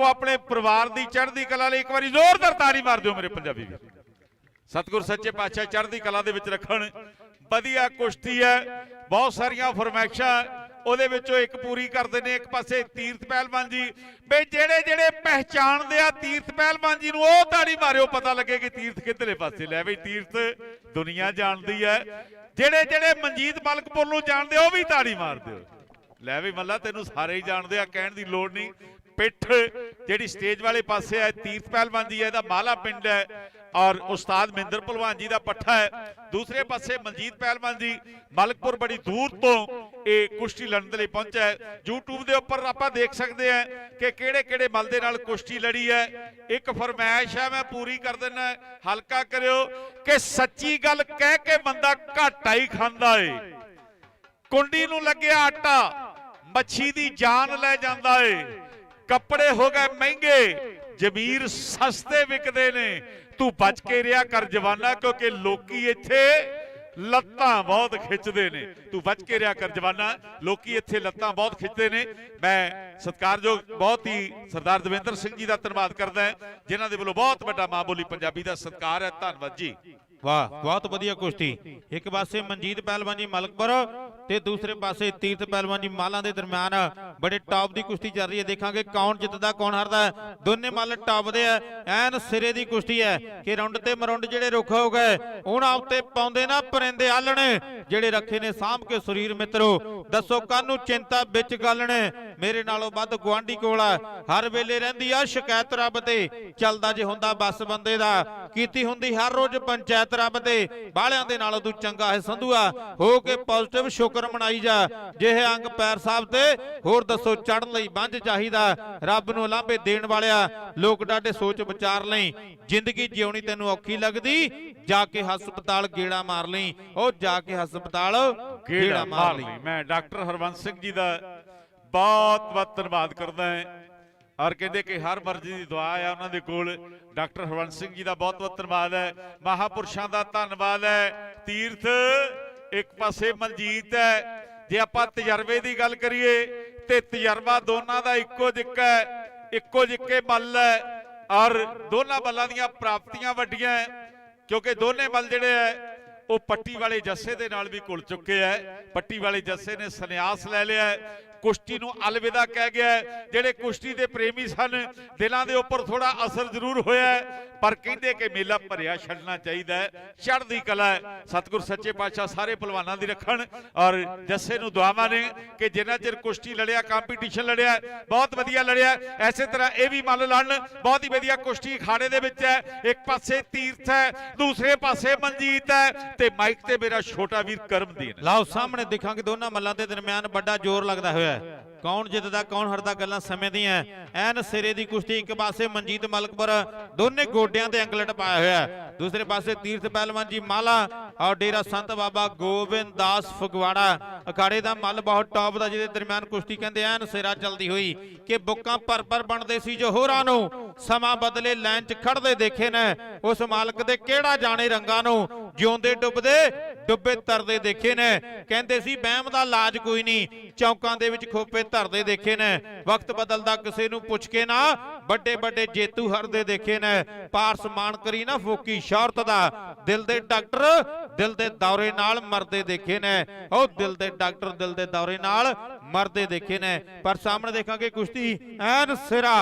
ਆਪੋ ਆਪਣੇ ਪਰਿਵਾਰ ਦੀ ਚੜ੍ਹਦੀ ਕਲਾ ਲਈ ਇੱਕ ਵਾਰੀ ਜ਼ੋਰਦਾਰ ਤਾੜੀ ਮਾਰ ਦਿਓ ਮੇਰੇ ਪੰਜਾਬੀ ਵੀਰ। ਸਤਿਗੁਰ ਸੱਚੇ ਪਾਤਸ਼ਾਹ ਚੜ੍ਹਦੀ ਕਲਾ ਦੇ ਵਿੱਚ ਰੱਖਣ। ਵਧੀਆ ਕੁਸ਼ਤੀ ਹੈ ਬਹੁਤ ਸਾਰੀਆਂ ਫਰਮੈਸ਼ਾਂ ਉਹਦੇ ਵਿੱਚੋਂ ਇੱਕ ਪੂਰੀ ਕਰਦੇ ਨੇ ਇੱਕ ਪਾਸੇ ਤੀਰਥ ਪਹਿਲਵਾਨ ਜੀ। ਬਈ ਜਿਹੜੇ ਜਿਹੜੇ ਪਹਿਚਾਣਦੇ ਆ ਤੀਰਥ ਪਹਿਲਵਾਨ ਜੀ ਨੂੰ ਉਹ ਤਾੜੀ ਮਾਰਿਓ ਪਤਾ ਲੱਗੇ ਕਿ ਤੀਰਥ ਕਿੱਧਰੇ ਪਾਸੇ ਲੈ ਬਈ ਤੀਰਥ ਦੁਨੀਆ ਜਾਣਦੀ ਹੈ। ਜਿਹੜੇ ਜਿਹੜੇ ਮਨਜੀਤ ਮਲਕਪੁਰ ਨੂੰ ਜਾਣਦੇ ਆ, ਉਹ ਵੀ ਤਾੜੀ ਮਾਰ ਦਿਓ। ਲੈ ਵੀ ਮੱਲਾ ਤੈਨੂੰ ਸਾਰੇ ਹੀ ਜਾਣਦੇ ਆ ਕਹਿਣ ਦੀ ਲੋੜ ਨਹੀਂ। ਪਿੱਠ, ਜਿਹੜੀ ਸਟੇਜ ਵਾਲੇ ਪਾਸੇ ਹੈ, ਤੀਰਥ ਪਹਿਲਵਾਨ ਜੀ ਹੈ, ਇਹਦਾ ਮਾਲਾ ਪਿੰਡ ਹੈ ਔਰ ਉਸਤਾਦ ਮਹਿੰਦਰ ਭਲਵਾਨ ਜੀ ਦਾ ਪੱਠਾ ਹੈ। ਦੂਸਰੇ ਪਾਸੇ ਮਨਜੀਤ ਪਹਿਲਵਾਨ ਜੀ, ਮਲਕਪੁਰ ਬੜੀ ਦੂਰ ਤੋਂ ਇਹ ਕੁਸ਼ਤੀ ਲੜਨ ਦੇ ਲਈ ਪਹੁੰਚਿਆ ਹੈ। YouTube ਦੇ ਉੱਪਰ ਆਪਾਂ ਦੇਖ ਸਕਦੇ ਹਾਂ ਕਿ ਕਿਹੜੇ ਕਿਹੜੇ ਮਲ ਦੇ ਨਾਲ ਕੁਸ਼ਤੀ ਲੜੀ ਹੈ। ਇੱਕ ਫਰਮਾਇਸ਼ ਹੈ, ਮੈਂ ਪੂਰੀ ਕਰ ਦਿੰਦਾ ਹਲਕਾ ਕਰਿਓ ਕਿ ਸੱਚੀ ਗੱਲ ਕਹਿ ਕੇ ਬੰਦਾ ਘਾਟਾ ਹੀ ਖਾਂਦਾ ਏ। ਕੁੰਡੀ ਨੂੰ ਲੱਗਿਆ ਆਟਾ, ਮੱਛੀ ਦੀ ਜਾਨ ਲੈ ਜਾਂਦਾ ਏ। ਕੱਪੜੇ ਹੋ ਗਏ ਮਹਿੰਗੇ, ਜ਼ਮੀਰ ਸਸਤੇ ਵਿਕਦੇ ਨੇ। ਤੂੰ ਬਚ ਕੇ ਰਿਹਾ ਕਰ ਜਵਾਨਾ, ਕਿਉਂਕਿ ਲੋਕੀ ਇੱਥੇ ਲੱਤਾਂ ਬਹੁਤ ਖਿੱਚਦੇ ਨੇ। ਤੂੰ ਬਚ ਕੇ ਰਿਹਾ ਕਰ ਜਵਾਨਾ, ਲੋਕੀ ਇੱਥੇ ਲੱਤਾਂ ਬਹੁਤ ਖਿੱਚਦੇ ਨੇ। ਮੈਂ ਸਤਿਕਾਰਯੋਗ, ਬਹੁਤ ਹੀ ਸਰਦਾਰ ਦਵਿੰਦਰ ਸਿੰਘ ਜੀ ਦਾ ਧੰਨਵਾਦ ਕਰਦਾ ਹਾਂ, ਜਿਨ੍ਹਾਂ ਦੇ ਵੱਲੋਂ ਬਹੁਤ ਵੱਡਾ ਮਾਂ ਬੋਲੀ ਪੰਜਾਬੀ ਦਾ ਸਤਿਕਾਰ ਹੈ। ਧੰਨਵਾਦ ਜੀ। ਵਾਹ, ਬਹੁਤ ਵਧੀਆ ਕੁਸ਼ਤੀ। ਇੱਕ ਪਾਸੇ ਮਨਜੀਤ ਪਹਿਲਵਾਨ ਜੀ ਮਲਕਪੁਰ ਤੇ ਦੂਸਰੇ ਪਾਸੇ ਤੀਰਥ ਪਹਿਲਵਾਨ ਜੀ ਮਾਲਾਂ ਦੇ ਦਰਮਿਆਨ। ਬੜੇ ਟਾਪ ਦੀ ਕੁਸ਼ਤੀ ਚੱਲ ਰਹੀ ਹੈ। ਦੇਖਾਂਗੇ ਕੌਣ ਜਿੱਤਦਾ, ਕੌਣ ਹਾਰਦਾ। ਦੋਨੇ ਮੱਲ ਟੌਪ ਦੇ ਐ ਐਨ ਸਿਰੇ ਦੀ ਕੁਸ਼ਤੀ ਹੈ ਕਿ ਰੌਂਡ ਤੇ ਮਰੁੰਡ ਜਿਹੜੇ ਰੁੱਖ ਹੋ ਗਏ ਉਹਨਾਂ ਉੱਤੇ ਪਾਉਂਦੇ ਨਾ ਪਰਿੰਦੇ ਆਲਣੇ। ਜਿਹੜੇ ਰੱਖੇ ਨੇ ਸਾਂਭ ਕੇ ਸਰੀਰ ਮਿੱਤਰੋ, ਦੱਸੋ ਕਾਹਨੂੰ ਚਿੰਤਾ ਵਿੱਚ ਗੱਲ ਨੇ ਮੇਰੇ ਨਾਲੋਂ ਵੱਧ ਗੁਆਂਢੀ ਕੋਲ ਆ। ਹਰ ਵੇਲੇ ਰਹਿੰਦੀ ਆ ਸ਼ਿਕਾਇਤ ਰੱਬ ਤੇ। ਚੱਲਦਾ ਜੇ ਹੁੰਦਾ ਬਸ ਬੰਦੇ ਦਾ। ਕੀਤੀ ਹੁੰਦੀ ਹਰ ਰੋਜ਼ ਪੰਚਾਇਤ ਰੱਬ ਤੇ। ਬਾਹਲਿਆਂ ਦੇ ਨਾਲੋਂ ਤੂੰ ਚੰਗਾ ਹੈ ਸੰਧੂਆ ਹੋ ਕੇ ਪੋਜ਼ਿਟਿਵ ਸ਼ੁਕਰ ਮਨਾਈ ਜਾ। ਜਿਹੇ ਅੰਗ ਪੈਰ ਸਾਹਿਬ ਤੇ ਹੋਰ ਦੱਸੋ ਚੜਨ ਲਈ ਬੰਝ ਚਾਹੀਦਾ। ਰੱਬ ਨੂੰ ਲਾਂਭੇ ਦੇਣ ਵਾਲਿਆ। ਲੋਕ ਡਾਡੇ ਸੋਚ ਵਿਚਾਰ ਲਈ। ਜ਼ਿੰਦਗੀ ਜਿਉਣੀ ਤੈਨੂੰ ਔਖੀ ਲੱਗਦੀ। ਜਾ ਕੇ ਹਸਪਤਾਲ ਗੇੜਾ ਮਾਰ ਲਈ। ਉਹ ਜਾ ਕੇ ਹਸਪਤਾਲ ਗੇੜਾ ਮਾਰ ਲਈ। ਮੈਂ ਡਾਕਟਰ ਹਰਵੰਸ ਸਿੰਘ ਜੀ ਦਾ ਬਹੁਤ ਬਹੁਤ ਧੰਨਵਾਦ ਕਰਦਾ ਹਾਂ। ਔਰ ਕਹਿੰਦੇ ਕਿ ਹਰ ਮਰਜ਼ੀ ਦੀ ਦੁਆ ਆ ਉਹਨਾਂ ਦੇ ਕੋਲ। ਡਾਕਟਰ ਹਰਵੰਸ ਸਿੰਘ ਜੀ ਦਾ ਬਹੁਤ ਬਹੁਤ ਧੰਨਵਾਦ ਹੈ। ਮਹਾਪੁਰਸ਼ਾਂ ਦਾ ਧੰਨਵਾਦ ਹੈ। ਤੀਰਥ ਇੱਕ ਪਾਸੇ ਮਨਜੀਤ ਹੈ। ਜੇ ਆਪਾਂ ਤਜਰਬੇ ਦੀ ਗੱਲ ਕਰੀਏ ਤੇ ਤਜਰਬਾ ਦੋਨਾਂ ਦਾ ਇੱਕੋ ਜਿੱਕਾ ਹੈ, ਇੱਕੋ ਜਿੱਕੇ ਬਲ ਹੈ। ਔਰ ਦੋਨਾਂ ਬੱਲਾਂ ਦੀਆਂ ਪ੍ਰਾਪਤੀਆਂ ਵੱਡੀਆਂ ਕਿਉਂਕਿ ਦੋਨੇ ਬਲ ਜਿਹੜੇ ਹੈ ਉਹ ਪੱਟੀ ਵਾਲੇ ਜੱਸੇ ਦੇ ਨਾਲ ਵੀ ਘੁਲ ਚੁੱਕੇ ਐ। ਪੱਟੀ ਵਾਲੇ ਜੱਸੇ ਨੇ ਸੰਨਿਆਸ ਲੈ ਲਿਆ ਕੁਸ਼ਤੀ ਨੂੰ ਅਲਵਿਦਾ ਕਹਿ ਗਿਆ ਜਿਹੜੇ ਕੁਸ਼ਤੀ ਦੇ ਪ੍ਰੇਮੀ ਸਨ, ਦਿਲਾਂ ਦੇ ਉੱਪਰ ਥੋੜਾ ਅਸਰ ਜ਼ਰੂਰ ਹੋਇਆ ਪਰ ਕਹਿੰਦੇ ਕਿ ਮੇਲਾ ਭਰਿਆ ਛੱਡਣਾ ਚਾਹੀਦਾ ਚੜ੍ਹਦੀ ਕਲਾ ਹੈ ਸਤਿਗੁਰ ਸੱਚੇ ਪਾਤਸ਼ਾਹ ਸਾਰੇ ਪਹਿਲਵਾਨਾਂ ਦੀ ਰੱਖਣ ਔਰ ਜੱਸੇ ਨੂੰ ਦੁਆਵਾਂ ਨੇ ਕਿ ਜਿੰਨਾ ਚਿਰ ਕੁਸ਼ਤੀ ਲੜਿਆ ਕੰਪੀਟੀਸ਼ਨ ਲੜਿਆ, ਬਹੁਤ ਵਧੀਆ ਲੜਿਆ। ਐਸੇ ਤਰ੍ਹਾਂ ਇਹ ਵੀ ਮੰਨ ਲੜਨ। ਬਹੁਤ ਹੀ ਵਧੀਆ ਕੁਸ਼ਤੀ ਖਾੜੇ ਦੇ ਵਿੱਚ ਹੈ ਇੱਕ ਪਾਸੇ ਤੀਰਥ ਹੈ ਦੂਸਰੇ ਪਾਸੇ ਮਨਜੀਤ ਹੈ ਤੇ ਮਾਈਕ ਤੇ ਮੇਰਾ ਛੋਟਾ ਵੀਰ ਕਰਮਦੀਨ ਲਾਓ ਸਾਹਮਣੇ ਦੇਖਾਂਗੇ ਦੋਨਾਂ ਮੱਲਾਂ ਦੇ ਦਰਮਿਆਨ ਵੱਡਾ ਜ਼ੋਰ ਲੱਗਦਾ ਹੋਇਆ ਹੈ। ਕੌਣ ਜਿੱਤਦਾ, ਕੌਣ ਹਰਦਾ ਗੱਲਾਂ ਸਮੇਂ ਦੀਆਂ। ਐਨ ਸਿਰੇ ਦੀ ਕੁਸ਼ਤੀ ਇੱਕ ਪਾਸੇ ਮਨਜੀਤ ਮਲਕਪੁਰ, ਦੋਨੇ ਗੋਡਿਆਂ ਤੇ ਅੰਗਲਟ ਪਾਇਆ ਹੋਇਆ ਦੂਸਰੇ ਪਾਸੇ ਤੀਰਥ ਪਹਿਲਵਾਨ ਜੀ ਮਾਲਾ, ਔਰ ਡੇਰਾ ਸੰਤ ਬਾਬਾ ਗੋਬਿੰਦ ਦਾਸ ਫਗਵਾੜਾ। ਅਖਾੜੇ ਦਾ ਮੱਲ ਬਹੁਤ ਟੌਪ ਦਾ, ਜਿਹਦੇ ਦਰਮਿਆਨ ਕੁਸ਼ਤੀ ਕਹਿੰਦੇ ਐਨ ਸਿਰਾ ਚੱਲਦੀ ਹੋਈ ਕਿ ਬੁੱਕਾਂ ਪਰ ਪਰ ਬਣਦੇ ਸੀ ਜੋ ਹੋਰਾਂ ਨੂੰ। ਸਮਾਂ ਬਦਲੇ ਲਾਈਨ 'ਚ ਖੜਦੇ ਦੇਖੇ ਨੇ। ਉਸ ਮਾਲਕ ਦੇ ਕਿਹੜਾ ਜਾਣੇ ਰੰਗਾਂ ਨੂੰ ਜਿਉਂਦੇ ਡੁੱਬਦੇ ਡੁੱਬੇ ਤਰਦੇ ਦੇਖੇ ਨੇ। ਕਹਿੰਦੇ ਸੀ ਬਹਿਮ ਦਾ ਇਲਾਜ ਕੋਈ ਨਹੀਂ। ਚੌਕਾਂ ਦੇ ਵਿੱਚ ਖੋਪੇ ਧਰਦੇ ਦੇਖੇ ਨੇ। ਵਕਤ ਬਦਲਦਾ ਕਿਸੇ ਨੂੰ ਪੁੱਛ ਕੇ ਨਾ, ਵੱਡੇ ਵੱਡੇ ਜੇਤੂ ਹਰਦੇ ਦੇਖੇ ਨੇ। ਪਾਰਸ ਮਾਨ ਕਰੀ ਨਾ ਫੋਕੀ ਸ਼ੌਹਰਤ ਦਾ। ਦਿਲ ਦੇ ਡਾਕਟਰ ਦਿਲ ਦੇ ਦੌਰੇ ਨਾਲ ਮਰਦੇ ਦੇਖੇ ਨੇ। ਉਹ ਦਿਲ ਦੇ ਡਾਕਟਰ ਦਿਲ ਦੇ ਦੌਰੇ ਨਾਲ ਮਰਦੇ ਦੇਖੇ ਨੇ। ਪਰ ਸਾਹਮਣੇ ਦੇਖਾਂਗੇ ਕੁਸ਼ਤੀ ਐਨ ਸਿਰਾ।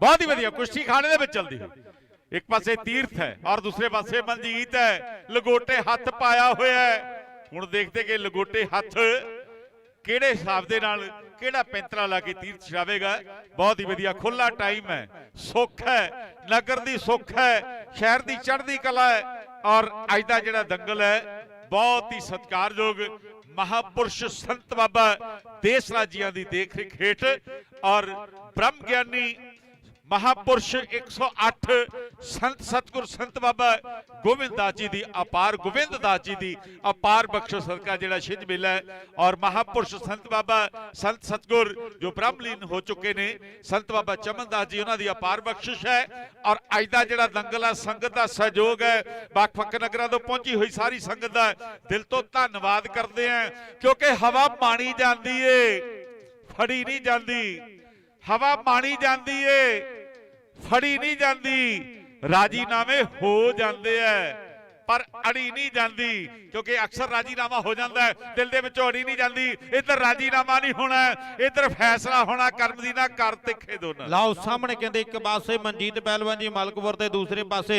ਬਹੁਤ ਹੀ ਵਧੀਆ ਕੁਸ਼ਤੀ ਖਾਣੇ ਦੇ ਵਿੱਚ ਚੱਲਦੀ ਹੈ ਇੱਕ ਪਾਸੇ ਤੀਰਥ ਹੈ ਔਰ ਦੂਸਰੇ ਪਾਸੇ ਮਨਜੀਤ ਹੈ। ਲਗੋਟੇ ਹੱਥ ਪਾਇਆ ਹੋਇਆ ਹੈ। ਹੁਣ ਦੇਖਦੇ ਕਿ ਲਗੋਟੇ ਹੱਥ ਕਿਹੜੇ ਹਿਸਾਬ ਦੇ ਨਾਲ ਕਿਹੜਾ ਪੈਂਤਰਾ ਲਾ ਕੇ ਤੀਰਥ ਛਾਵੇਗਾ ਬਹੁਤ ਹੀ ਵਧੀਆ। ਖੁੱਲਾ ਟਾਈਮ ਹੈ। ਸੁੱਖ ਹੈ। ਨਗਰ ਦੀ ਸੁੱਖ ਹੈ। ਸ਼ਹਿਰ ਦੀ ਚੜ੍ਹਦੀ ਕਲਾ ਹੈ। ਔਰ ਅੱਜ ਦਾ ਜਿਹੜਾ ਦੰਗਲ ਹੈ ਬਹੁਤ ਹੀ ਸਤਿਕਾਰਯੋਗ ਮਹਾਪੁਰਸ਼ ਸੰਤ ਬਾਬਾ ਦੇਸ ਰਾਜੀਆਂ ਦੀ ਦੇਖ ਰੇਖ ਹੇਠ ਔਰ ਬ੍ਰਹਮ ਗਿਆਨੀ ਮਹਾਪੁਰਸ਼ 108 ਸੰਤ ਸਤਗੁਰ ਸੰਤ ਬਾਬਾ ਗੋਬਿੰਦ ਦਾਸ ਜੀ ਦੀ ਅਪਾਰ, ਗੋਬਿੰਦ ਦਾਸ ਜੀ ਦੀ ਅਪਾਰ ਬਖਸ਼ੋ ਸਦਕਾ ਜਿਹੜਾ ਛਿੰਝ ਮੇਲਾ ਹੈ ਔਰ ਮਹਾਪੁਰਸ਼ ਸੰਤ ਬਾਬਾ ਸੰਤ ਸਤਗੁਰ ਜੋ ਬ੍ਰਹਮਲੀਨ ਹੋ ਚੁੱਕੇ ਨੇ, ਸੰਤ ਬਾਬਾ ਚਮਨ ਦਾਸ ਜੀ ਉਹਨਾਂ ਦੀ ਅਪਾਰ ਬਖਸ਼ਿਸ਼ ਹੈ ਔਰ ਅੱਜ ਦਾ ਜਿਹੜਾ ਦੰਗਲ ਆ ਸੰਗਤ ਦਾ ਸਹਿਯੋਗ ਹੈ, ਵੱਖ-ਵੱਖ ਨਗਰਾਂ ਤੋਂ ਪਹੁੰਚੀ ਹੋਈ ਸਾਰੀ ਸੰਗਤ ਦਾ ਦਿਲ ਤੋਂ ਧੰਨਵਾਦ ਕਰਦੇ ਹਾਂ ਕਿਉਂਕਿ ਹਵਾ ਪਾਣੀ ਜਾਂਦੀ ਏ, ਫੜੀ ਨਹੀਂ ਜਾਂਦੀ, ਹਵਾ ਪਾਣੀ ਜਾਂਦੀ ਏ। ਫੜੀ ਨਹੀਂ ਜਾਂਦੀ। ਰਾਜੀਨਾਮੇ ਹੋ ਜਾਂਦੇ ਐ। ਪਰ ਅੜੀ ਨਹੀਂ ਜਾਂਦੀ, ਕਿਉਂਕਿ ਅਕਸਰ ਰਾਜੀਨਾਮਾ ਹੋ ਜਾਂਦਾ ਦਿਲ ਦੇ ਵਿੱਚੋਂ ਅੜੀ ਨਹੀਂ ਜਾਂਦੀ। ਇੱਧਰ ਰਾਜੀਨਾਮਾ ਨਹੀਂ ਹੋਣਾ ਇੱਧਰ ਫੈਸਲਾ ਹੋਣਾ ਕਰਮਦੀਨਾ ਕਰ ਤਿੱਖੇ ਦੋਨਾਂ। ਲਓ ਸਾਹਮਣੇ ਕਹਿੰਦੇ ਇੱਕ ਪਾਸੇ ਮਨਜੀਤ ਪਹਿਲਵਾਨ ਜੀ ਮਲਕਪੁਰ ਤੇ ਦੂਸਰੇ ਪਾਸੇ।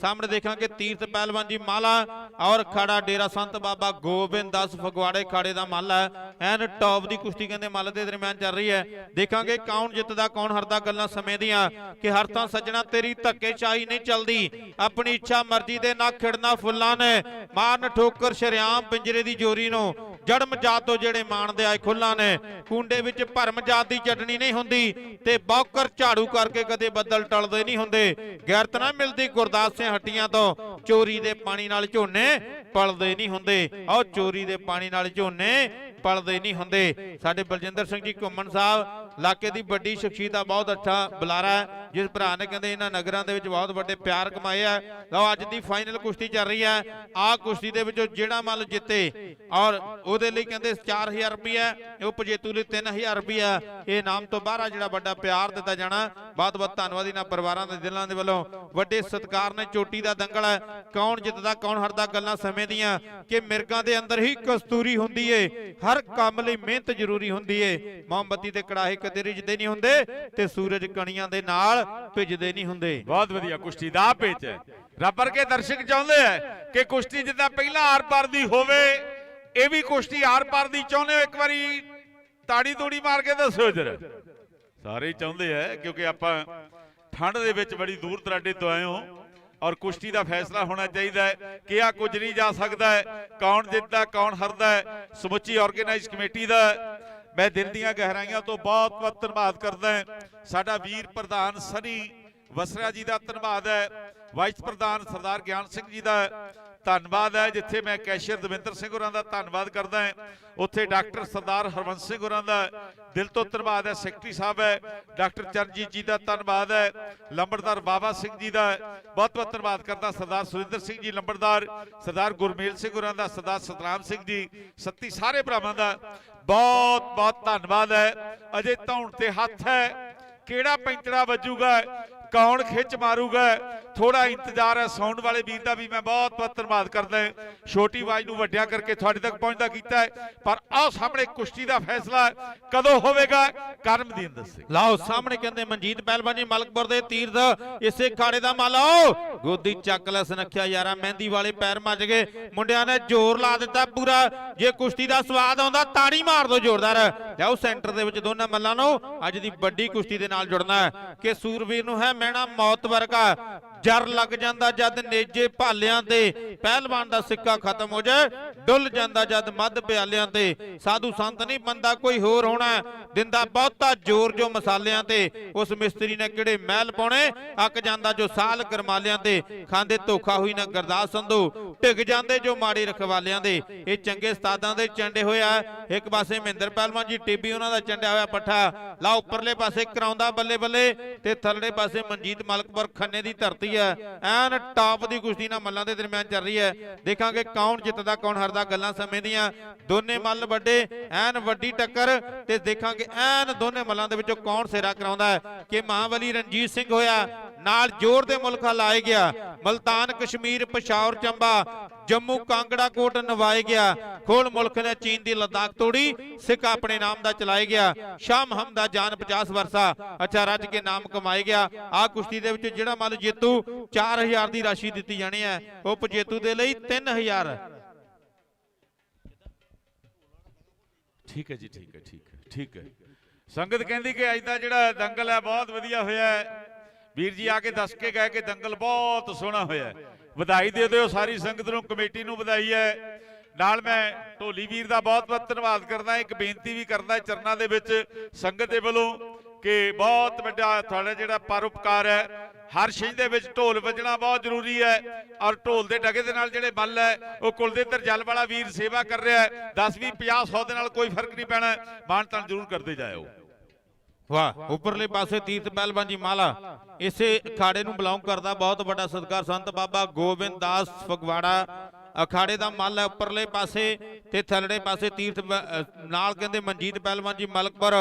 ਸਾਹਮਣੇ ਦੇਖਾਂਗੇ ਤੀਰਥ ਪਹਿਲਵਾਨ ਜੀ ਮਾਲਾ ਔਰ ਖੜਾ ਡੇਰਾ ਸੰਤ ਬਾਬਾ ਗੋਬਿੰਦ ਦਾਸ ਫਗਵਾੜੇ ਖਾੜੇ ਦਾ ਮੱਲ। ਹੈ ਐਨ ਟੌਪ ਦੀ ਕੁਸ਼ਤੀ ਕਹਿੰਦੇ ਮੱਲ ਦੇ ਦਰਮਿਆਨ ਚੱਲ ਰਹੀ ਹੈ। ਦੇਖਾਂਗੇ ਕੌਣ ਜਿੱਤਦਾ, ਕੌਣ ਹਰਦਾ ਗੱਲਾਂ ਸਮੇਂ ਦੀਆਂ ਕਿ ਹਰ ਤਾਂ ਸੱਜਣਾ, ਤੇਰੀ ਧੱਕੇਸ਼ਾਹੀ ਨਹੀਂ ਚੱਲਦੀ। ਆਪਣੀ ਇੱਛਾ, ਮਰਜ਼ੀ ਦੇ ਨਾਲ ਖਿੜਨਾ ਫੁੱਲਾਂ ਨੇ। ਮਾਰਨ ਠੋਕਰ ਸ਼ਰਿਆਮ ਪਿੰਜਰੇ ਦੀ ਜੋਰੀ ਨੂੰ। ਜੜਮ ਜਾਤ ਤੋਂ ਜਿਹੜੇ ਮਾਣਦੇ ਆਏ ਖੁੱਲਾਂ ਨੇ। ਕੁੰਡੇ ਵਿੱਚ ਭਰਮ ਜਾਤ ਦੀ ਚਟਣੀ ਨਹੀਂ ਹੁੰਦੀ ਤੇ ਬੌਕਰ ਝਾੜੂ ਕਰਕੇ ਕਦੇ ਬੱਦਲ ਟਲਦੇ ਨਹੀਂ ਹੁੰਦੇ। ਗੈਰਤ ਨਾ ਮਿਲਦੀ, ਗੁਰਦਾਸ ਸਿੰਘ ਹੱਟੀਆਂ ਤੋਂ ਚੋਰੀ ਦੇ ਪਾਣੀ ਨਾਲ ਝੋਨੇ ਪਲਦੇ ਨਹੀਂ ਹੁੰਦੇ। ਆਹ ਚੋਰੀ ਦੇ ਪਾਣੀ ਨਾਲ ਝੋਨੇ ਪਲਦੇ ਨਹੀਂ ਹੁੰਦੇ। ਸਾਡੇ ਬਲਜਿੰਦਰ ਸਿੰਘ ਜੀ ਘੁੰਮਣ ਸਾਹਿਬ, ਇਲਾਕੇ ਦੀ ਵੱਡੀ ਸ਼ਖਸੀਅਤ ਦਾ ਬਹੁਤ ਅੱਛਾ ਬੁਲਾਰਾ ਹੈ। ਜਿਸ ਭਰਾ ਨੇ ਕਹਿੰਦੇ ਇਹਨਾਂ ਨਗਰਾਂ ਦੇ ਵਿੱਚ ਬਹੁਤ ਵੱਡੇ ਪਿਆਰ ਕਮਾਏ ਆ। ਲਓ ਅੱਜ ਦੀ ਫਾਈਨਲ ਕੁਸ਼ਤੀ ਚੱਲ ਰਹੀ ਹੈ। ਆਹ ਕੁਸ਼ਤੀ ਦੇ ਵਿੱਚੋਂ ਜਿਹੜਾ ਮੱਲ ਜਿੱਤੇ ਔਰ ਉਹਦੇ ਲਈ ਕਹਿੰਦੇ 4000 ਰੁਪਇਆ ਉਪਜੇਤੂ ਲਈ 3000 ਰੁਪਇਆ ਇਹ ਨਾਮ ਤੋਂ ਬਾਹਰ ਆ ਜਿਹੜਾ ਵੱਡਾ ਪਿਆਰ ਦਿੱਤਾ ਜਾਣਾ। ਬਹੁਤ ਬਹੁਤ ਧੰਨਵਾਦ ਇਹਨਾਂ ਪਰਿਵਾਰਾਂ ਦੇ ਦਿਲਾਂ ਦੇ ਵੱਲੋਂ। ਵੱਡੇ ਸਤਿਕਾਰ ਨੇ ਚੋਟੀ ਦਾ ਦੰਗਲ ਕੌਣ ਜਿੱਤਦਾ, ਕੌਣ ਹਾਰਦਾ ਗੱਲਾਂ ਸਮੇਂ ਦੀਆਂ। ਕਿ ਮਿਰਗਾਂ ਦੇ ਅੰਦਰ ਹੀ ਕਸਤੂਰੀ ਹੁੰਦੀ ਏ। ਹਰ ਕੰਮ ਲਈ ਮਿਹਨਤ ਜ਼ਰੂਰੀ ਹੁੰਦੀ ਏ। ਮੋਮਬੱਤੀ ਤੇ ਕੜਾਹੇ ਕਦੇ ਰਿਜਦੇ ਨਹੀਂ ਹੁੰਦੇ ਤੇ ਸੂਰਜ ਕਣੀਆਂ ਦੇ ਨਾਲ ਭਿੱਜਦੇ ਨਹੀਂ ਹੁੰਦੇ। ਬਹੁਤ ਵਧੀਆ ਕੁਸ਼ਤੀ ਦਾ ਪੇਚ। ਹੈ ਰੱਬ ਵਰਗੇ ਦਰਸ਼ਕ ਚਾਹੁੰਦੇ ਐ ਕਿ ਕੁਸ਼ਤੀ ਜਿੱਦਾਂ ਪਹਿਲਾਂ ਆਰ-ਪਾਰ ਦੀ ਹੋਵੇ। ਇਹ ਵੀ ਕੁਸ਼ਤੀ ਆਰ-ਪਾਰ ਦੀ ਚਾਹੁੰਦੇ ਹੋ ਇੱਕ ਵਾਰੀ? ਤਾੜੀ ਤੂੜੀ ਮਾਰ ਕੇ ਦੱਸਿਓ ਜਰਾ ਸਾਰੇ ਚਾਹੁੰਦੇ ਐ ਕਿਉਂਕਿ ਆਪਾਂ ਠੰਡ ਦੇ ਵਿੱਚ ਬੜੀ ਦੂਰ ਦਰਾਡੇ ਤੋਂ ਆਏ ਹੋ ਔਰ ਕੁਸ਼ਤੀ ਦਾ ਫੈਸਲਾ ਹੋਣਾ ਚਾਹੀਦਾ ਹੈ ਕਿ ਆ ਕੁਝ ਨਹੀਂ ਜਾ ਸਕਦਾ ਹੈ। ਕੌਣ ਜਿੱਤਦਾ, ਕੌਣ ਹਾਰਦਾ ਹੈ? ਸਮੁੱਚੀ ਆਰਗੇਨਾਈਜ਼ ਕਮੇਟੀ ਦਾ ਮੈਂ ਦਿਲ ਦੀਆਂ ਗਹਿਰਾਈਆਂ ਤੋਂ ਬਹੁਤ ਬਹੁਤ ਧੰਨਵਾਦ ਕਰਦਾ ਹਾਂ। ਸਾਡਾ ਵੀਰ ਪ੍ਰਧਾਨ ਸਨੀ ਵਸਰਾ ਜੀ ਦਾ ਧੰਨਵਾਦ ਹੈ। ਵਾਈਸ ਪ੍ਰਧਾਨ ਸਰਦਾਰ ਗਿਆਨ ਸਿੰਘ ਜੀ ਦਾ ਧੰਨਵਾਦ ਹੈ, ਜਿੱਥੇ ਮੈਂ ਕੈਸ਼ੀਅਰ ਦਵਿੰਦਰ ਸਿੰਘ ਹੋਰਾਂ ਦਾ ਧੰਨਵਾਦ ਕਰਦਾ ਹਾਂ। ਉੱਥੇ ਡਾਕਟਰ ਸਰਦਾਰ ਹਰਵੰਸ ਸਿੰਘ ਹੋਰਾਂ ਦਾ ਦਿਲ ਤੋਂ ਧੰਨਵਾਦ ਹੈ, ਸੈਕਟਰੀ ਸਾਹਿਬ ਹੈ, ਡਾਕਟਰ ਚਰਨਜੀਤ ਜੀ ਦਾ ਧੰਨਵਾਦ ਹੈ, ਲੰਬੜਦਾਰ ਬਾਬਾ ਸਿੰਘ ਜੀ ਦਾ ਬਹੁਤ ਬਹੁਤ ਧੰਨਵਾਦ ਕਰਦਾ, ਸਰਦਾਰ ਸੁਰਿੰਦਰ ਸਿੰਘ ਜੀ ਲੰਬੜਦਾਰ, ਸਰਦਾਰ ਗੁਰਮੇਲ ਸਿੰਘ ਹੋਰਾਂ ਦਾ, ਸਰਦਾਰ ਸਤਨਾਮ ਸਿੰਘ ਜੀ, ਸੱਤੀ ਸਾਰੇ ਭਰਾਵਾਂ ਦਾ ਬਹੁਤ ਬਹੁਤ ਧੰਨਵਾਦ ਹੈ। ਅਜੇ ਧੌਣ ਤੇ ਹੱਥ ਹੈ, ਕਿਹੜਾ ਪੈਂਤੜਾ ਵੱਜੂਗਾ? ਕੌਣ ਖਿੱਚ ਮਾਰੂਗਾ? ਥੋੜਾ ਇੰਤਜ਼ਾਰ ਹੈ ਸਾਊਂਡ ਵਾਲੇ ਵੀਰ ਦਾ ਵੀ ਮੈਂ ਬਹੁਤ ਬਹੁਤ ਧੰਨਵਾਦ ਕਰਦਾ ਛੋਟੀ ਆਵਾਜ਼ ਨੂੰ ਵੱਡਿਆ ਕਰਕੇ ਤੁਹਾਡੇ ਤੱਕ ਪਹੁੰਚਦਾ ਕੀਤਾ ਹੈ। ਪਰ ਆਹ ਸਾਹਮਣੇ ਕੁਸ਼ਤੀ ਦਾ ਫੈਸਲਾ ਕਦੋਂ ਹੋਵੇਗਾ? ਕਰਮਦੀਨ ਦੱਸੇ। ਲਓ, ਸਾਹਮਣੇ ਕਹਿੰਦੇ ਮਨਜੀਤ ਪਹਿਲਵਾਨ ਜੀ ਮਲਕਪੁਰ ਦੇ ਤੀਰਥ, ਇਸੇ ਖਾੜੇ ਦਾ ਮਾਲ ਗੋਦੀ ਚੱਕ ਲੈ ਸੁਨੱਖਿਆ ਯਾਰਾ, ਮਹਿੰਦੀ ਵਾਲੇ ਪੈਰ ਮੱਜ ਗਏ। ਮੁੰਡਿਆਂ ਨੇ ਜ਼ੋਰ ਲਾ ਦਿੱਤਾ ਪੂਰਾ। ਜੇ ਕੁਸ਼ਤੀ ਦਾ ਸਵਾਦ ਆਉਂਦਾ, ਤਾੜੀ ਮਾਰ ਦੋ ਜ਼ੋਰਦਾਰ। ਜਾਓ ਸੈਂਟਰ ਦੇ ਵਿੱਚ ਦੋਨਾਂ ਮੱਲਾਂ ਨੂੰ। ਅੱਜ ਦੀ ਵੱਡੀ ਕੁਸ਼ਤੀ ਦੇ ਨਾਲ ਜੁੜਨਾ ਹੈ। ਕਿ ਸੂਰਵੀਰ ਨੂੰ ਹੈ ਮਹਿਣਾ ਮੌਤ ਵਰਗਾ। ਜਰ ਲੱਗ ਜਾਂਦਾ ਜਦ ਨੇਜੇ ਭਾਲਿਆਂ ਤੇ ਪਹਿਲਵਾਨ ਦਾ ਸਿੱਕਾ ਖਤਮ ਹੋ ਜਾਏ, ਡੁੱਲ ਜਾਂਦਾ ਜਦ ਮੱਧ ਪਿਆਲਿਆਂ ਤੇ। ਸਾਧੂ ਸੰਤ ਨਹੀਂ ਬੰਦਾ ਕੋਈ ਹੋਰ ਹੋਣਾ, ਦਿੰਦਾ ਬਹੁਤਾ ਜ਼ੋਰ ਜੋ ਮਸਾਲਿਆਂ ਤੇ। ਉਸ ਮਿਸਤਰੀ ਨੇ ਕਿਹੜੇ ਮਹਿਲ ਪਾਉਣੇ? ਅੱਕ ਜਾਂਦਾ ਜੋ ਸਾਲ ਗਰਮਾਲਿਆਂ ਤੇ। ਖਾਂਦੇ ਧੋਖਾ ਹੋਈ ਨਾ ਗਰਦਾਸ ਸੰਧੂ, ਢਿੱਗ ਜਾਂਦੇ ਜੋ ਮਾੜੇ ਰਖਵਾਲਿਆਂ ਦੇ। ਇਹ ਚੰਗੇ ਉਸਤਾਦਾਂ ਦੇ ਚੰਡੇ ਹੋਇਆ ਇੱਕ ਪਾਸੇ ਮਹਿੰਦਰ ਪਹਿਲਵਾਨ ਜੀ ਟੀਬੀ ਉਹਨਾਂ ਦਾ ਚੰਡਿਆ ਹੋਇਆ ਪੱਠਾ। ਲਾ ਉੱਪਰਲੇ ਪਾਸੇ ਕਰਾਉਂਦਾ ਬੱਲੇ ਬੱਲੇ। ਤੇ ਥੱਲੜੇ ਪਾਸੇ ਮਨਜੀਤ ਮਲਕਪੁਰ ਖੰਨੇ ਦੀ ਧਰਤੀ ਹੈ। ਐਨ ਟਾਪ ਦੀ ਕੁਸ਼ਤੀ ਨਾਲ ਮੱਲਾਂ ਦੇ ਦਰਮਿਆਨ ਚੱਲ ਰਹੀ ਹੈ। ਦੇਖਾਂਗੇ ਕੌਣ ਜਿੱਤਦਾ, ਕੌਣ ਹਾਰਦਾ ਗੱਲਾਂ ਸਮੇਂ ਦੀਆਂ। ਦੋਨੇ ਮੱਲ ਵੱਡੇ, ਐਨ ਵੱਡੀ ਟੱਕਰ ਤੇ ਦੇਖਾਂਗੇ ਐਨ ਦੋਨੇ ਮੱਲਾਂ ਦੇ ਵਿੱਚੋਂ ਕੌਣ ਸਿਰਾ ਕਰਾਉਂਦਾ ਹੈ। ਕਿ ਮਹਾਬਲੀ ਰਣਜੀਤ ਸਿੰਘ ਹੋਇਆ, ਨਾਲ ਜ਼ੋਰ ਦੇ ਮੁਲਕਾ ਲਾਏ ਗਿਆ। ਮਲਤਾਨ ਕਸ਼ਮੀਰ, ਪਸ਼ਾਵਰ ਚੰਬਾ ਜੰਮੂ ਕਾਂਗੜਾ ਕੋਟ ਨਵਾਏ ਗਿਆ। ਖੋਲ ਮੁਲਕ ਨੇ ਚੀਨ ਦੀ ਲਦਾਖ ਤੋੜੀ। ਸਿੱਖ ਆਪਣੇ ਨਾਮ ਦਾ ਚਲਾਏ ਗਿਆ। ਸ਼ਾਹ ਮੁਹੰਮਦ ਦਾ ਜਾਨ 50 ਵਰਸਾ। ਅੱਛਾ, ਰੱਜ ਕੇ ਨਾਮ ਕਮਾਏ ਗਿਆ। ਆ ਕੁਸ਼ਤੀ ਦੇ ਵਿੱਚ ਜਿਹੜਾ ਮੱਲ ਜੇਤੂ 4000 ਦੀ ਰਾਸ਼ੀ ਦਿੱਤੀ ਜਾਣੀ ਹੈ ਉਪ ਜੇਤੂ ਦੇ ਲਈ 3000 ਠੀਕ ਹੈ ਜੀ, ਠੀਕ ਹੈ ਠੀਕ ਹੈ ਠੀਕ ਹੈ। ਸੰਗਤ ਕਹਿੰਦੀ ਕਿ ਅੱਜ ਦਾ ਜਿਹੜਾ ਦੰਗਲ ਹੈ, ਬਹੁਤ ਵਧੀਆ ਹੋਇਆ ਹੈ। ਵੀਰ ਜੀ ਆ ਕੇ ਦੱਸ ਕੇ ਗਏ ਕਿ ਦੰਗਲ ਬਹੁਤ ਸੋਹਣਾ ਹੋਇਆ। ਵਧਾਈ ਦੇ ਦਿਓ ਸਾਰੀ ਸੰਗਤ ਨੂੰ, ਕਮੇਟੀ ਨੂੰ ਵਧਾਈ ਹੈ। ਨਾਲ ਮੈਂ ਢੋਲੀ ਵੀਰ ਦਾ ਬਹੁਤ ਬਹੁਤ ਧੰਨਵਾਦ ਕਰਦਾ, ਇੱਕ ਬੇਨਤੀ ਵੀ ਕਰਦਾ ਚਰਨਾਂ ਦੇ ਵਿੱਚ ਸੰਗਤ ਦੇ ਵੱਲੋਂ ਕਿ ਬਹੁਤ ਵੱਡਾ ਤੁਹਾਡਾ ਜਿਹੜਾ ਪਰਉਪਕਾਰ ਹੈ। ਹਰ ਛਿੰਝ ਦੇ ਵਿੱਚ ਢੋਲ ਵੱਜਣਾ ਬਹੁਤ ਜ਼ਰੂਰੀ ਹੈ ਔਰ ਢੋਲ ਦੇ ਡਗੇ ਦੇ ਨਾਲ ਜਿਹੜੇ ਮੱਲ ਹੈ, ਉਹ ਕੁਲਦੀਪ ਜਲ ਵਾਲਾ ਵੀਰ ਸੇਵਾ ਕਰ ਰਿਹਾ ਹੈ। 10 20 50 100 ਦੇ ਨਾਲ ਕੋਈ ਫ਼ਰਕ ਨਹੀਂ ਪੈਣਾ। ਮਾਣ ਤਾਣ ਜ਼ਰੂਰ ਕਰਦੇ ਜਾਇਓ। ਵਾਹ, ਉੱਪਰਲੇ ਪਾਸੇ ਤੀਰਥ ਪਹਿਲਵਾਨ ਜੀ ਮਾਲਾ। ਇਸੇ ਅਖਾੜੇ ਨੂੰ ਬਿਲੋਂਗ ਕਰਦਾ ਬਹੁਤ ਵੱਡਾ ਸਤਿਕਾਰ ਸੰਤ ਬਾਬਾ ਗੋਬਿੰਦ ਦਾਸ ਫਗਵਾੜਾ। ਅਖਾੜੇ ਦਾ ਮੱਲ ਹੈ ਉੱਪਰਲੇ ਪਾਸੇ ਤੇ ਥੱਲੜੇ ਪਾਸੇ ਤੀਰਥ ਨਾਲ ਕਹਿੰਦੇ ਮਨਜੀਤ ਪਹਿਲਵਾਨ ਜੀ ਮਲਕਪੁਰ।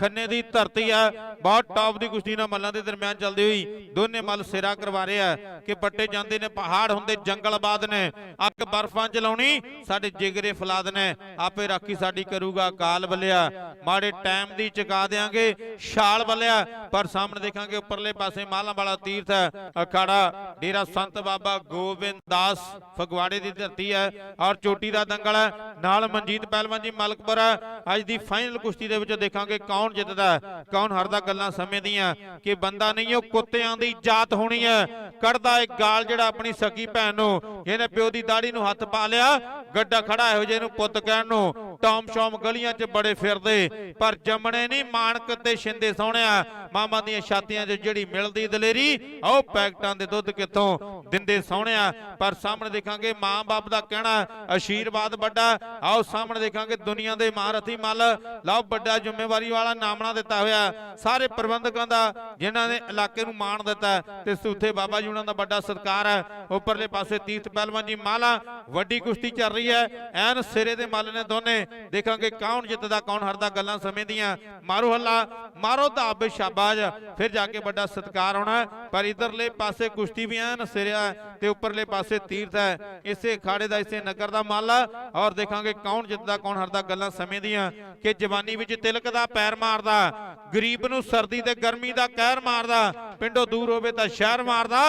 ਖੰਨੇ ਦੀ ਧਰਤੀ ਹੈ ਬਹੁਤ ਟੌਪ ਦੀ ਕੁਸ਼ਤੀ ਨਾਲ ਮੱਲਾਂ ਦੇ ਦਰਮਿਆਨ ਚੱਲਦੀ ਹੋਈ। ਦੋਨੇ ਮੱਲ ਸਿਰਾ ਕਰਵਾ ਰਹੇ ਆ ਕਿ ਪੱਟੇ ਜਾਂਦੇ ਨੇ, ਪਹਾੜ ਹੁੰਦੇ ਜੰਗਲਬਾਦ ਨੇ। ਅੱਗ ਬਰਫਾਂ ਚ ਲਾਉਣੀ, ਸਾਡੇ ਜਿਗਰੇ ਫਲਾਦ ਨੇ। ਆਪੇ ਰਾਖੀ ਸਾਡੀ ਕਰੂਗਾ ਕਾਲ ਬੱਲਿਆ। ਮਾੜੇ ਟਾਈਮ ਦੀ ਚੁਕਾ ਦੇਾਂਗੇ ਛਾਲ ਬੱਲਿਆ। ਪਰ ਸਾਹਮਣੇ ਦੇਖਾਂਗੇ ਉੱਪਰਲੇ ਪਾਸੇ ਮਾਲਾਂ ਵਾਲਾ ਤੀਰਥ ਹੈ, ਅਖਾੜਾ। ਡੇਰਾ ਸੰਤ ਬਾਬਾ ਗੋਬਿੰਦ ਦਾਸ ਫਗਵਾੜੇ ਦੀ ਧਰਤੀ ਹੈ ਔਰ ਚੋਟੀ ਦਾ ਦੰਗਲ ਹੈ। ਨਾਲ ਮਨਜੀਤ ਪਹਿਲਵਾਨ ਜੀ ਮਲਕਪੁਰ ਹੈ। ਅੱਜ ਦੀ ਫਾਈਨਲ ਕੁਸ਼ਤੀ ਦੇ ਵਿੱਚ ਦੇਖਾਂਗੇ ਕੌਣ ਜਿੱਤਦਾ? ਕੌਣ ਹਾਰਦਾ ਗੱਲਾਂ ਸਮੇਂ ਦੀਆਂ? ਕਿ ਬੰਦਾ ਨਹੀਂ, ਉਹ ਕੁੱਤਿਆਂ ਦੀ ਜਾਤ ਹੋਣੀ ਹੈ। ਕੱਢਦਾ ਇੱਕ ਗਾਲ ਜਿਹੜਾ ਆਪਣੀ ਸਕੀ ਭੈਣ ਨੂੰ। ਜਿਹਨੇ ਪਿਓ ਦੀ ਦਾੜੀ ਨੂੰ ਹੱਥ ਪਾ ਲਿਆ। ਗੱਡਾ ਖੜਾ ਇਹੋ ਜਿਹੇ ਨੂੰ ਪੁੱਤ ਕਹਿਣ ਨੂੰ। ਟੌਮ ਸ਼ੌਮ ਗਲੀਆਂ 'ਚ ਬੜੇ ਫਿਰਦੇ। ਪਰ ਜੰਮਣੇ ਨਹੀਂ ਮਾਨਕ ਤੇ ਸ਼ਿੰਦੇ ਸੋਹਣਿਆ। ਮਾਮਾ ਦੀਆਂ ਛਾਤੀਆਂ 'ਚ ਜਿਹੜੀ ਮਿਲਦੀ ਦਲੇਰੀ, ਉਹ ਪੈਕਟਾਂ ਦੇ ਦੁੱਧ ਕਿੱਥੋਂ ਦਿੰਦੇ ਸੋਹਣਿਆ? ਪਰ ਸਾਹਮਣੇ ਦੇਖਾਂਗੇ ਮਾਂ-ਬਾਪ ਦਾ ਕਹਿਣਾ ਆਸ਼ੀਰਵਾਦ ਵੱਡਾ। ਆਓ ਸਾਹਮਣੇ ਦੇਖਾਂਗੇ ਦੁਨੀਆ ਦੇ ਮਹਾਰਥੀ ਮੱਲ। ਲਓ ਵੱਡਾ ਜ਼ਿੰਮੇਵਾਰੀ ਵਾਲਾ। ਨਾਮਣਾ ਦਿੱਤਾ ਹੋਇਆ ਸਾਰੇ ਪ੍ਰਬੰਧਕਾਂ ਦਾ, ਜਿਨ੍ਹਾਂ ਨੇ ਇਲਾਕੇ ਨੂੰ ਮਾਣ ਦਿੱਤਾ ਤੇ ਸੂਥੇ ਬਾਬਾ ਜੀ ਉਹਨਾਂ ਦਾ ਵੱਡਾ ਸਤਿਕਾਰ ਹੈ। ਉੱਪਰਲੇ ਪਾਸੇ ਤੀਰਥ ਪਹਿਲਵਾਨ ਜੀ ਮਾਲਾ, ਵੱਡੀ ਕੁਸ਼ਤੀ ਚੱਲ ਰਹੀ ਹੈ। ਐਨ ਸਿਰੇ ਦੇ ਮੱਲ ਨੇ ਦੋਨੇ, ਦੇਖਾਂਗੇ ਕੌਣ ਜਿੱਤਦਾ, ਕੌਣ ਹਾਰਦਾ ਗੱਲਾਂ ਸਮੇਂ ਦੀਆਂ। ਮਾਰੋ ਹੱਲਾ, ਮਾਰੋ ਦਾਬੇ ਸ਼ਾਬਾਜ, ਫਿਰ ਜਾ ਕੇ ਵੱਡਾ ਸਤਿਕਾਰ ਹੋਣਾ ਪਰ ਇਧਰਲੇ ਪਾਸੇ ਕੁਸ਼ਤੀ ਵੀ ਐਨ ਸਿਰਿਆ ਤੇ ਉੱਪਰਲੇ ਪਾਸੇ ਤੀਰਥ ਹੈ। ਇਸੇ ਅਖਾੜੇ ਦਾ, ਇਸੇ ਨਗਰ ਦਾ ਮੱਲ। ਹੈ ਔਰ ਦੇਖਾਂਗੇ ਕੌਣ ਜਿੱਤਦਾ, ਕੌਣ ਹਾਰਦਾ ਗੱਲਾਂ ਸਮੇਂ ਦੀਆਂ। ਕਿ ਜਵਾਨੀ ਵਿੱਚ ਤਿਲਕ ਦਾ ਪੈਰ ਮਾਰਦਾ, ਗਰੀਬ ਨੂੰ ਸਰਦੀ ਤੇ ਗਰਮੀ ਦਾ ਕਹਿਰ ਮਾਰਦਾ, ਪਿੰਡੋਂ ਦੂਰ ਹੋਵੇ ਤਾਂ ਸ਼ਹਿਰ ਮਾਰਦਾ,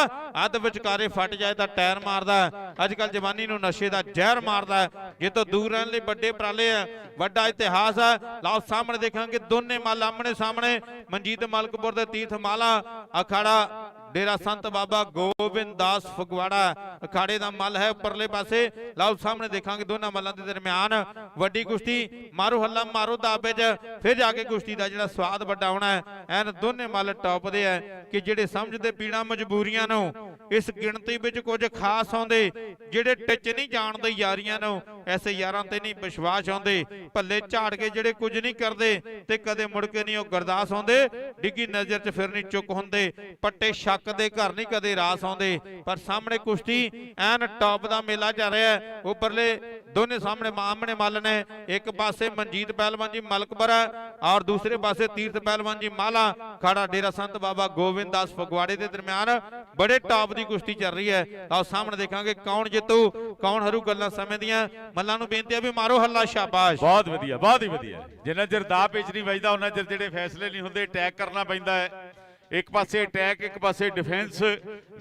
ਅੱਧ ਵਿਚਕਾਰੇ ਫਟ ਜਾਏ ਤਾਂ ਟਾਇਰ ਮਾਰਦਾ ਅੱਜ ਕੱਲ ਜਵਾਨੀ ਨੂੰ ਨਸ਼ੇ ਦਾ ਜ਼ਹਿਰ ਮਾਰਦਾ, ਜੇ ਤੋਂ ਦੂਰ ਰਹਿਣ ਲਈ ਵੱਡੇ ਉਪਰਾਲੇ ਆ, ਵੱਡਾ ਇਤਿਹਾਸ ਹੈ ਲਓ ਸਾਹਮਣੇ ਦੇਖਾਂਗੇ ਦੋਨੇ ਮੱਲ ਆਮਣੇ ਸਾਹਮਣੇ ਮਨਜੀਤ ਮਲਕਪੁਰ ਦੇ ਤੀਰਥ ਮਾਲਾ, ਅਖਾੜਾ ਡੇਰਾ ਸੰਤ ਬਾਬਾ ਗੋਬਿੰਦ ਦਾਸ ਫਗਵਾੜਾ ਅਖਾੜੇ ਦਾ ਮੱਲ ਹੈ ਉੱਪਰਲੇ ਪਾਸੇ। ਲਓ ਸਾਹਮਣੇ ਦੇਖਾਂਗੇ ਦੋਨਾਂ ਮੱਲਾਂ ਦੇ ਦਰਮਿਆਨ ਵੱਡੀ ਕੁਸ਼ਤੀ, ਮਾਰੋ ਹੱਲਾ, ਮਾਰੋ ਦਾਬੇ 'ਚ ਫਿਰ ਜਾ ਕੇ ਕੁਸ਼ਤੀ ਦਾ ਜਿਹੜਾ ਸਵਾਦ ਵੱਡਾ ਹੋਣਾ ਹੈ, ਐਨ ਦੋਨੇ ਮੱਲ ਟੌਪ ਦੇ ਹੈ ਕਿ ਜਿਹੜੇ ਸਮਝਦੇ ਪੀਣਾ ਮਜਬੂਰੀਆਂ ਨੂੰ, ਇਸ ਗਿਣਤੀ ਵਿੱਚ ਕੁਝ ਖਾਸ ਆਉਂਦੇ, ਜਿਹੜੇ ਟਿੱਚ ਨਹੀਂ ਜਾਣਦੇ ਯਾਰੀਆਂ ਨੂੰ ਐਸੇ ਯਾਰਾਂ ਤੇ ਨਹੀਂ ਵਿਸ਼ਵਾਸ ਆਉਂਦੇ। ਭੱਲੇ ਝਾੜ ਕੇ ਜਿਹੜੇ ਕੁਝ ਨਹੀਂ ਕਰਦੇ ਤੇ ਕਦੇ ਮੁੜ ਕੇ ਨਹੀਂ ਉਹ ਗਰਦਾਸ ਆਉਂਦੇ। ਡਿੱਗੀ ਨਜ਼ਰ 'ਚ ਫਿਰ ਨਹੀਂ ਚੁੱਕ ਹੁੰਦੇ। ਪੱਟੇ ਸ਼ੱਕ ਦੇ ਘਰ ਨਹੀਂ ਕਦੇ ਰਾਸ ਆਉਂਦੇ। ਪਰ ਸਾਹਮਣੇ ਕੁਸ਼ਤੀ ਐਨ ਟੌਪ ਦਾ ਮੇਲਾ ਚੱਲ ਰਿਹਾ ਹੈ। ਉੱਪਰਲੇ ਦੋਨੇ ਸਾਹਮਣੇ ਮਾਮਣੇ ਮੱਲ ਨੇ। ਇੱਕ ਪਾਸੇ ਮਨਜੀਤ ਪਹਿਲਵਾਨ ਜੀ ਮਲਕਪੁਰ ਹੈ ਔਰ ਦੂਸਰੇ ਪਾਸੇ ਤੀਰਥ ਪਹਿਲਵਾਨ ਜੀ ਮਾਲਾ। ਖਾੜਾ ਡੇਰਾ ਸੰਤ ਬਾਬਾ ਗੋਬਿੰਦ ਦਾਸ ਫਗਵਾੜੇ ਦੇ ਦਰਮਿਆਨ। ਬੜੇ ਟੌਪ ਦੀ ਕੁਸ਼ਤੀ ਚੱਲ ਰਹੀ ਹੈ। ਆਓ ਸਾਹਮਣੇ ਦੇਖਾਂਗੇ ਕੌਣ ਜਿੱਤੂ, ਕੌਣ ਹਰੂ ਗੱਲਾਂ ਸਮੇਂ ਦੀਆਂ ਮੱਲਾਂ ਨੂੰ ਬੇਨਤੀ ਹੈ ਵੀ ਮਾਰੋ ਹੱਲਾ ਸ਼ਾਬਾਸ਼। ਬਹੁਤ ਵਧੀਆ, ਬਹੁਤ ਹੀ ਵਧੀਆ। ਜਿੰਨਾ ਚਿਰ ਦਾ ਪਿਚ ਨਹੀਂ ਵੱਜਦਾ ਉਹਨਾਂ ਚਿਰ ਜਿਹੜੇ ਫੈਸਲੇ ਨਹੀਂ ਹੁੰਦੇ ਅਟੈਕ ਕਰਨਾ ਪੈਂਦਾ ਹੈ। ਇੱਕ ਪਾਸੇ ਅਟੈਕ ਇੱਕ ਪਾਸੇ ਡਿਫੈਂਸ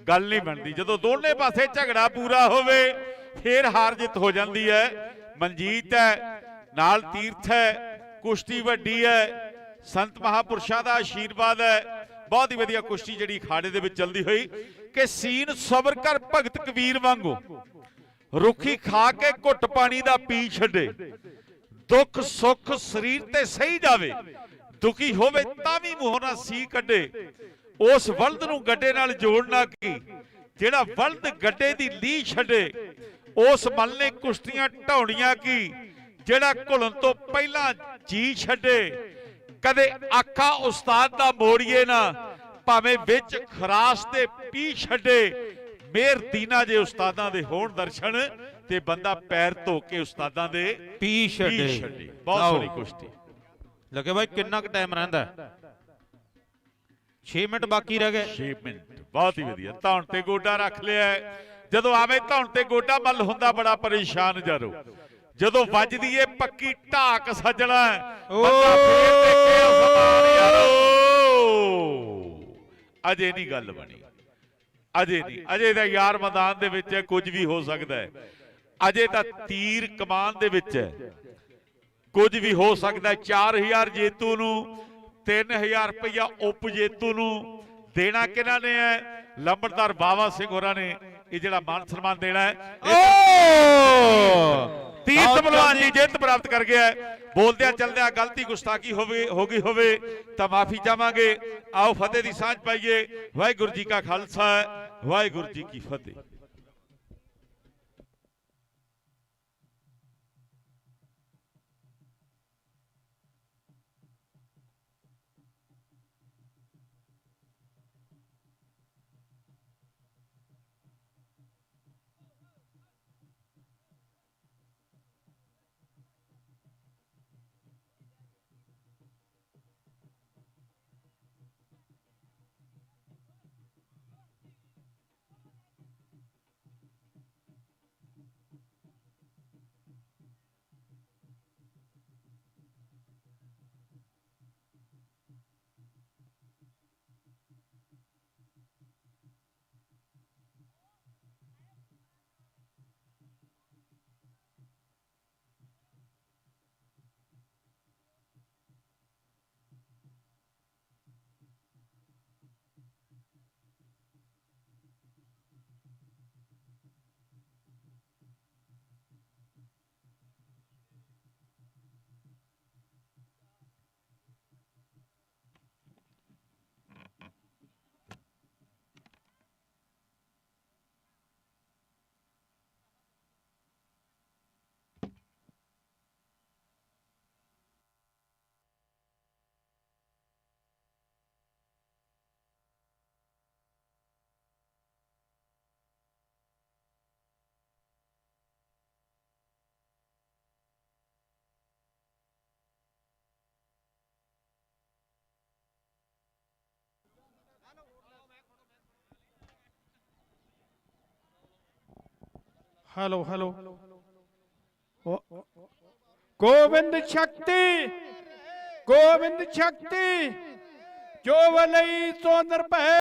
ਗੱਲ ਨਹੀਂ ਬਣਦੀ। ਜਦੋਂ ਦੋਨੇ ਪਾਸੇ ਝਗੜਾ ਪੂਰਾ ਹੋਵੇ, ਫੇਰ ਹਾਰ ਜਿੱਤ ਹੋ ਜਾਂਦੀ ਹੈ। ਮਨਜੀਤ ਹੈ, ਨਾਲ ਤੀਰਥ ਹੈ, ਕੁਸ਼ਤੀ ਵੱਡੀ ਹੈ, ਸੰਤ ਮਹਾਪੁਰਸ਼ਾਂ ਦਾ ਆਸ਼ੀਰਵਾਦ ਹੈ। ਬਹੁਤ ਹੀ ਵਧੀਆ ਕੁਸ਼ਤੀ ਜਿਹੜੀ ਅਖਾੜੇ ਦੇ ਵਿੱਚ ਚੱਲਦੀ ਹੋਈ, ਕਿ ਸੀਨ ਸਬਰ ਕਰ ਭਗਤ ਕਬੀਰ ਵਾਂਗੂ। ਰੁੱਖੀ ਖਾ ਕੇ ਘੁੱਟ ਪਾਣੀ ਦਾ ਪੀ ਛੱਡੇ। ਦੁੱਖ, ਸੁੱਖ ਸਰੀਰ ਤੇ ਸਹੀ ਜਾਵੇ, ਦੁਖੀ ਹੋਵੇ ਤਾਂ ਵੀ ਮੂੰਹੋਂ ਨਾ ਸੀ ਕੱਢੇ। ਉਸ ਵਲਦ ਨੂੰ ਗੱਡੇ ਨਾਲ ਜੋੜਨਾ ਕੀ, ਜਿਹੜਾ ਵਲਦ ਗੱਡੇ ਦੀ ਲੀ ਛੱਡੇ, ਉਸ ਮਲ ਨੇ ਕੁਸ਼ਤੀਆਂ ਢਾਉਣੀਆਂ ਕੀ, ਜਿਹੜਾ ਘੁਲਣ ਤੋਂ ਪਹਿਲਾਂ ਜੀ ਛੱਡੇ। ਕਦੇ ਆਖਾ ਉਸਤਾਦ ਦਾ ਮੋੜੀਏ ਨਾ, ਭਾਵੇਂ ਵਿੱਚ ਖਰਾਸ ਤੇ ਪੀ ਛੱਡੇ ਮੇਰ ਦੀਨਾ ਜੇ ਉਸਤਾਦਾਂ ਦੇ ਹੋਣ ਦਰਸ਼ਨ ਤੇ ਬੰਦਾ ਪੈਰ ਧੋ ਕੇ ਉਸਤਾਦਾਂ ਦੇ ਪੀ ਛੱਡੇ। ਬਹੁਤ। ਸੋਹਣੀ ਕੁਸ਼ਤੀ। ਲੱਗੇ ਬਾਈ ਕਿੰਨਾ ਕੁ ਟਾਈਮ ਰਹਿੰਦਾ? 6 ਮਿੰਟ ਬਾਕੀ ਰਹਿ ਗਏ। 6 ਮਿੰਟ। ਬਹੁਤ ਹੀ ਵਧੀਆ। ਧੌਣ ਤੇ ਗੋਡਾ ਰੱਖ ਲਿਆ। ਜਦੋਂ ਆਵੇ ਧੌਣ ਤੇ ਗੋਡਾ ਮੱਲ ਹੁੰਦਾ ਬੜਾ ਪਰੇਸ਼ਾਨ ਜਰੋ। ਜਦੋਂ ਵੱਜਦੀ ਏ ਪੱਕੀ ਢਾਕ ਸੱਜਣਾ ਬੰਦਾ ਫੇਰ ਦੇਖੇ ਅਸਮਾਨ ਯਾਰੋ। ਅਜੇ ਨਹੀਂ ਗੱਲ ਬਣੀ। ਅਜੇ ਨਹੀਂ। ਅਜੇ ਤਾਂ ਯਾਰ ਮੈਦਾਨ ਦੇ ਵਿੱਚ ਹੈ, ਕੁਝ ਵੀ ਹੋ ਸਕਦਾ ਹੈ। ਅਜੇ ਤਾਂ ਤੀਰ ਕਮਾਨ ਦੇ ਵਿੱਚ ਹੈ। ਕੁਝ ਵੀ ਹੋ ਸਕਦਾ ਹੈ। 4000 ਜੇਤੂ ਨੂੰ 3000 ਰੁਪਇਆ ਉਪ ਜੇਤੂ ਨੂੰ ਦੇਣਾ ਕਿਹਨਾਂ ਨੇ ਹੈ? ਲੰਬੜਦਾਰ ਬਾਵਾ ਸਿੰਘ ਹੋਰਾਂ ਨੇ ਇਹ ਜਿਹੜਾ ਮਾਨ ਸਨਮਾਨ ਦੇਣਾ ਹੈ। ਓ! ਤੀਰਥ ਬਲਵਾਨ ਜੀ ਜਿੱਤ ਪ੍ਰਾਪਤ ਕਰ ਗਿਆ ਹੈ। ਬੋਲਦਿਆਂ ਚਲਦਿਆਂ ਗਲਤੀ ਗੁਸਤਾਖੀ ਹੋਵੇ ਹੋ ਗਈ ਹੋਵੇ ਤਾਂ ਮਾਫੀ ਚਾਹਾਂਗੇ। ਆਓ ਫਤਿਹ ਦੀ ਸਾਂਝ ਪਾਈਏ। ਵਾਹਿਗੁਰੂ ਜੀ ਕਾ ਖਾਲਸਾ ਵਾਹਿਗੁਰੂ ਜੀ ਕੀ ਫਤਿਹ। ਹੈਲੋ ਹੈਲੋ ਗੋਬਿੰਦ ਸ਼ਕਤੀ ਗੋਬਿੰਦ ਸ਼ਕਤੀ ਜੋ ਵਲਈ ਸੋ ਨਿਰਭੈ